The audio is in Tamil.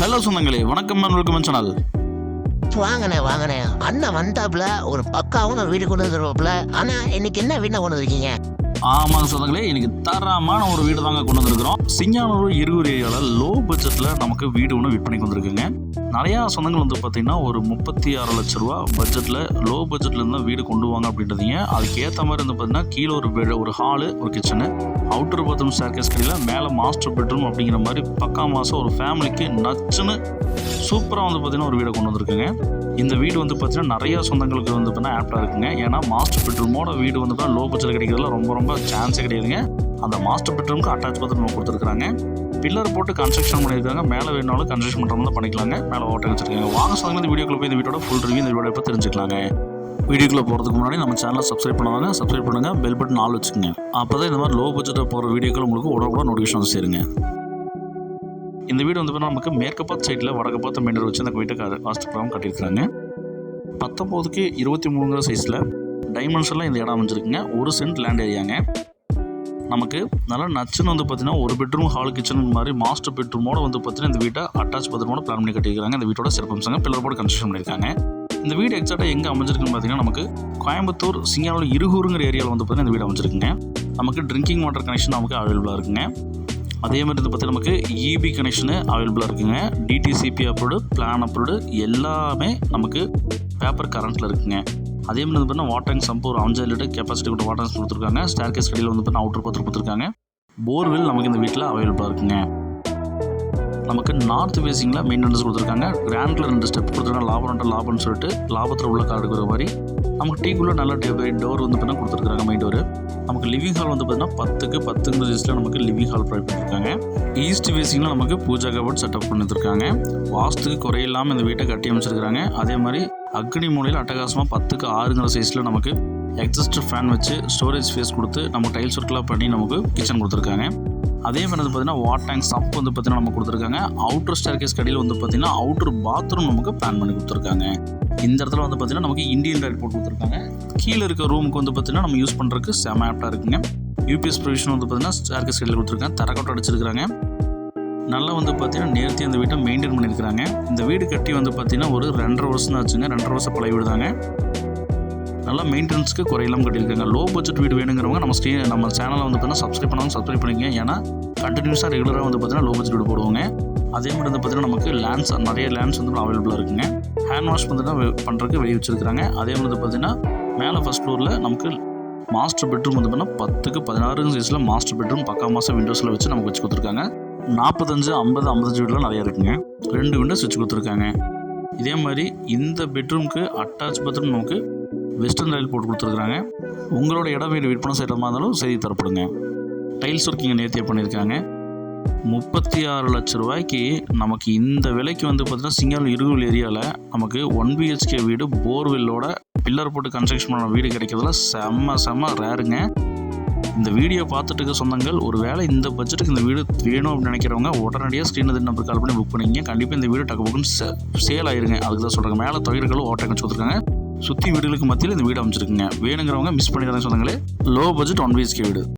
ஹலோ சொந்தங்களே. வணக்கம் வெல்கம் சேனல். வாங்கண்ணே வாங்கண்ணே. அண்ணன் வந்தாப்புல ஒரு பக்காவும் ஒரு வீடு கொண்டு வந்துருவாப்புல ஆனா இன்னைக்கு என்ன வீட்டை கொண்டு வந்திருக்கீங்க? ஆமாங்க சொந்தங்களே இன்னைக்கு தரமான ஒரு வீடு தாங்க கொண்டு வந்திருக்கிறோம். சிங்கானூர் இருகூர் ஏரியாவில் லோ பட்ஜெட்டில் நமக்கு வீடு ஒன்று விற்பனைக்கு வந்திருக்குங்க. நிறையா சொந்தங்கள் வந்து பார்த்தீங்கன்னா ஒரு முப்பத்தி ஆறு லட்ச ரூபா பட்ஜெட்டில் லோ பட்ஜெட்டில் இருந்தால் வீடு கொண்டு வாங்க அப்படின்றதீங்க அதுக்கு ஏற்ற மாதிரி வந்து பார்த்தீங்கன்னா கீழே ஒரு bed, ஒரு ஹாலு ஒரு கிச்சனு அவுட்டர் பாத்ரூம் ஸ்டேர்கேஸ் கடையில் மேலே மாஸ்டர் பெட்ரூம் அப்படிங்கிற மாதிரி பக்கா மாதம் ஒரு ஃபேமிலிக்கு நச்சுன்னு சூப்பராக வந்து பார்த்தீங்கன்னா ஒரு வீடை கொண்டு வந்திருக்குங்க. இந்த வீடு வந்து பார்த்தீங்கன்னா நிறைய சொந்தங்களுக்கு வந்து பார்த்தீங்கன்னா ஆப்டாக இருக்குங்க. ஏன்னா மாஸ்டர் பெட்ரூமோட வீடு வந்து பார்த்தீங்கன்னா லோ பட்ஜெட் கிடைக்கிறதுல ரொம்ப ரொம்ப சான்ஸே கிடையாதுங்க. அந்த மாஸ்டர் பெட்ரூமுக்கு அட்டாச் பாத்ரூம் கொடுத்துருக்காங்க பில்லர் போட்டு கன்ஸ்ட்ரக்ஷன் பண்ணியிருக்காங்க. மேலே வேணாலும் கன்ஸ்ட்ரக்ஷன் பண்ணுறவங்க பண்ணிக்கலாங்க. மேலே ஓட்டை வச்சிருக்காங்க. வாங்க சொந்தங்கள் இந்த வீடியோக்குள்ள போய் இந்த வீட்டோட ஃபுல் ரிவ்யூ இந்த வீடியோ இப்போ தெரிஞ்சுக்கலாங்க. வீடியோக்குள்ளே போகிறதுக்கு முன்னாடி நம்ம சேனலை சப்ஸ்கிரைப் பண்ணுவாங்க சப்ஸ்கிரைப் பண்ணுங்கள் பெல் பட்டன் ஆள் வச்சுக்கோங்க. அப்போ தான் இந்த மாதிரி லோ பட்ஜெட்டில் போகிற வீடியோக்கள் உங்களுக்கு உடனே நோட்டிஃபிகேஷன் வந்து சேருங்க. இந்த வீடு வந்து பார்த்தீங்கன்னா நமக்கு மேற்கு பார்த்து சைடில் வடக்கு பார்த்த மெயின் வச்சு அந்த வீட்டுக்கு காஸ்ட் ப்ராப்ளம் கட்டியிருக்காங்க பத்தொம்போதுக்கு இருபத்தி மூணுங்கிற சைஸில் டைமென்ஷனில் இந்த இடம் அமைஞ்சிருக்குங்க. ஒரு சென்ட் லேண்ட் ஏரியாங்க நமக்கு நல்லா நச்சுன்னு வந்து பார்த்தீங்கன்னா ஒரு பெட்ரூம் ஹால் கிச்சன் மாதிரி மாஸ்டர் பெட்ரூமோட வந்து பார்த்தீங்கன்னா இந்த வீட்டை அட்டாச் பெட்ரூமோட பிளான் பண்ணி கட்டியிருக்காங்க இந்த வீட்டோட சிறப்பம்சங்க பில்லர் போட கன்ஸ்ட்ரக்ஷன் பண்ணியிருக்காங்க. இந்த வீடு எக்ஸாக்டாக எங்கே அமைஞ்சிருக்குன்னு பார்த்தீங்கன்னா நமக்கு கோயம்புத்தூர் சிங்காலூர் இருகூருங்கிற ஏரியாவில் வந்து பார்த்தீங்கன்னா இந்த வீடு அமைஞ்சிருக்குங்க. நமக்கு ட்ரிங்கிங் வாட்டர் கனெக்ஷன் நமக்கு அவைலபிளாக இருக்குங்க. அதே மாதிரி வந்து பார்த்தீங்கன்னா நமக்கு இபி கனெக்ஷனு அவைலபிளாக இருக்குங்க. டிடிசிபி அப்ரோடு பிளான் அப்ரோடு எல்லாமே நமக்கு பேப்பர் கரண்ட்டில் இருக்குங்க. அதே மாதிரி வந்து பார்த்தீங்கன்னா வாட்டர் டேங்க் சம்பு ஒரு அஞ்சு லிட்டர் கெப்பாசிட்டி கொண்ட வாட்டர் டேங்க் கொடுத்துருக்காங்க. ஸ்டேர் கேஸ் கடையில் வந்து பார்த்தீங்கன்னா அவுட்டர் பத்திரம் கொடுத்துருக்காங்க. போர்வெல் நமக்கு இந்த வீட்டில் அவைலபிளாக இருக்குங்க. நமக்கு நார்த் ஃபேஸிங்கில் மெயின்டெனன்ஸ் கொடுத்துருக்காங்க. கிராண்டில் ரெண்டு ஸ்டெப் கொடுத்துருக்காங்க. லாபம் ரெண்டு லாபம்னு சொல்லிட்டு லாபத்தில் உள்ள கார் இருக்கிற மாதிரி. நமக்கு டீக்குள்ளே நல்ல டோர் வந்து பார்த்தீங்கன்னா கொடுத்துருக்காங்க மெயின் டோர் நமக்கு லிவிங் ஹால் வந்து பார்த்தீங்கன்னா பத்துக்கு பத்துங்கிற சைஸில் நமக்கு லிவிங் ஹால் ப்ரொவைட் பண்ணியிருக்காங்க ஈஸ்ட் ஃபேஸிங்கில் நமக்கு பூஜா கபட் செட்டப் பண்ணியிருக்காங்க வாஸ்துக்கு குறையில்லாமல் இந்த வீட்டை கட்டி அமைச்சிருக்காங்க அதே மாதிரி அக்னி மூலையில் அட்டகாசமாக பத்துக்கு ஆறுங்கிற சைஸில் நமக்கு எக்ஸஸ்ட் ஃபேன் வச்சு ஸ்டோரேஜ் ஃபேஸ் கொடுத்து நம்ம டைல்ஸ் ஒர்க்கெலாம் பண்ணி நமக்கு கிச்சன் கொடுத்துருக்காங்க. அதே மாதிரி வந்து பார்த்தீங்கன்னா வாட் டேங்க் சப் வந்து பார்த்தீங்கன்னா நம்ம கொடுத்துருக்காங்க. அவுட்டர் ஸ்டேர்கேஸ் கடையில் வந்து பார்த்தீங்கன்னா அவுட்டர் பாத்ரூம் நமக்கு பிளான் பண்ணி கொடுத்துருக்காங்க. இந்த இடத்துல வந்து பார்த்தீங்கன்னா நமக்கு இண்டியன் ரைட் போட்டு கொடுத்துருக்காங்க. கீழே இருக்க ரூமுக்கு வந்து பார்த்தீங்கன்னா நம்ம யூஸ் பண்ணுறதுக்கு செம ஆப்டாக இருக்குங்க. யூபிஎஸ் ப்ரொவிஷன் வந்து பார்த்தீங்கன்னா ஸ்டேர்கேஸ் கடையில் கொடுத்துருக்காங்க. தரக்கோட்டை அடிச்சிருக்காங்க நல்லா வந்து பார்த்தீங்கன்னா நேர்த்தி அந்த வீட்டை மெயின்டைன் பண்ணியிருக்கிறாங்க. இந்த வீடு கட்டி வந்து பார்த்தீங்கன்னா ஒரு ரெண்டரை வருஷம் தான் ஆச்சுங்க. ரெண்டரை வருஷம் பழைய வீடு தாங்க நல்லா மெயின்டெனன்ஸ்க்கு குறையெல்லாம் கட்டியிருக்காங்க லோ பட்ஜெட் வீடு வேணுங்கிறவங்க நம்ம ஸ்டே நம்ம சேனலை வந்து பார்த்தீங்கன்னா சப்ஸ்கிரைப் பண்ணாலும் சப்ஸ்கிரைப் பண்ணிங்க ஏன்னா கண்டினியூஸாக ரெகுலராக வந்து பார்த்தீங்கன்னா லோ பட்ஜெட் வீடு போடுவாங்க. அதே மாதிரி வந்து பார்த்தீங்கன்னா நமக்கு லேண்ட்ஸ் நிறைய லேண்ட்ஸ் வந்து அவைலபிளாக இருக்குங்க. ஹேண்ட் வாஷ் பார்த்தீங்கன்னா பண்ணுறதுக்கு வெளியே வச்சுருக்காங்க அதே மாதிரி வந்து பார்த்தீங்கன்னா மேலே ஃபஸ்ட் ஃப்ளோரில் நமக்கு மாஸ்டர் பெட்ரூம் வந்து பார்த்தீங்கன்னா பத்துக்கு பதினாறு சைஸில் மாஸ்டர் பெட்ரூம் பக்கா மாதம் விண்டோஸில் வச்சு நமக்கு வச்சு கொடுத்துருக்காங்க. நாற்பத்தஞ்சு ஐம்பது ஐம்பத்தஞ்சு வீடுலாம் நிறையா இருக்குங்க. ரெண்டு விண்டோஸ் வச்சு கொடுத்துருக்காங்க. இதே மாதிரி இந்த பெட்ரூம்க்கு அட்டாச் பாத்ரூம் நமக்கு வெஸ்டர்ன் ரயில் போட்டு கொடுத்துருக்குறாங்க. உங்களோட இடம் வீடு விற்பனை செய்கிற மாதிரி இருந்தாலும் செய்தி தரப்படுங்க. டைல்ஸ் ஒர்க்கிங்க நேர்த்தியாக பண்ணியிருக்காங்க. முப்பத்தி ஆறு லட்ச ரூபாய்க்கு நமக்கு இந்த விலைக்கு வந்து பார்த்தீங்கன்னா சிங்கால் இருகூல் ஏரியாவில் நமக்கு ஒன் பிஹெச்கே வீடு போர்வெல்லோட பில்லர் போட்டு கன்ஸ்ட்ரக்ஷன் பண்ண வீடு கிடைக்கிறதுல செம்ம செம்ம ரேருங்க இந்த வீடியோ பார்த்துட்டு இருக்க சொந்தங்கள் ஒரு வேளை இந்த பட்ஜெட்டுக்கு இந்த வீடு வேணும் அப்படின்னு நினைக்கிறவங்க உடனடியாக ஸ்க்ரீன் நம்பர் கால் பண்ணி புக் பண்ணிங்க கண்டிப்பாக இந்த வீடு டக்கு புக்குன்னு சேல் ஆயிருங்க. அதுக்கு தான் சொல்கிறாங்க மேலே தொகைகளும் ஓட்டை வச்சு கொடுத்துருக்காங்க சுற்றி வீடுகளுக்கு மத்தியில் இந்த வீடு அமைச்சிருக்குங்க வேணுங்கிறவங்க மிஸ் பண்ணிடுறாங்க சொன்னாங்களே லோ பட்ஜெட் ஒன் பிஹெச்கே வீடு.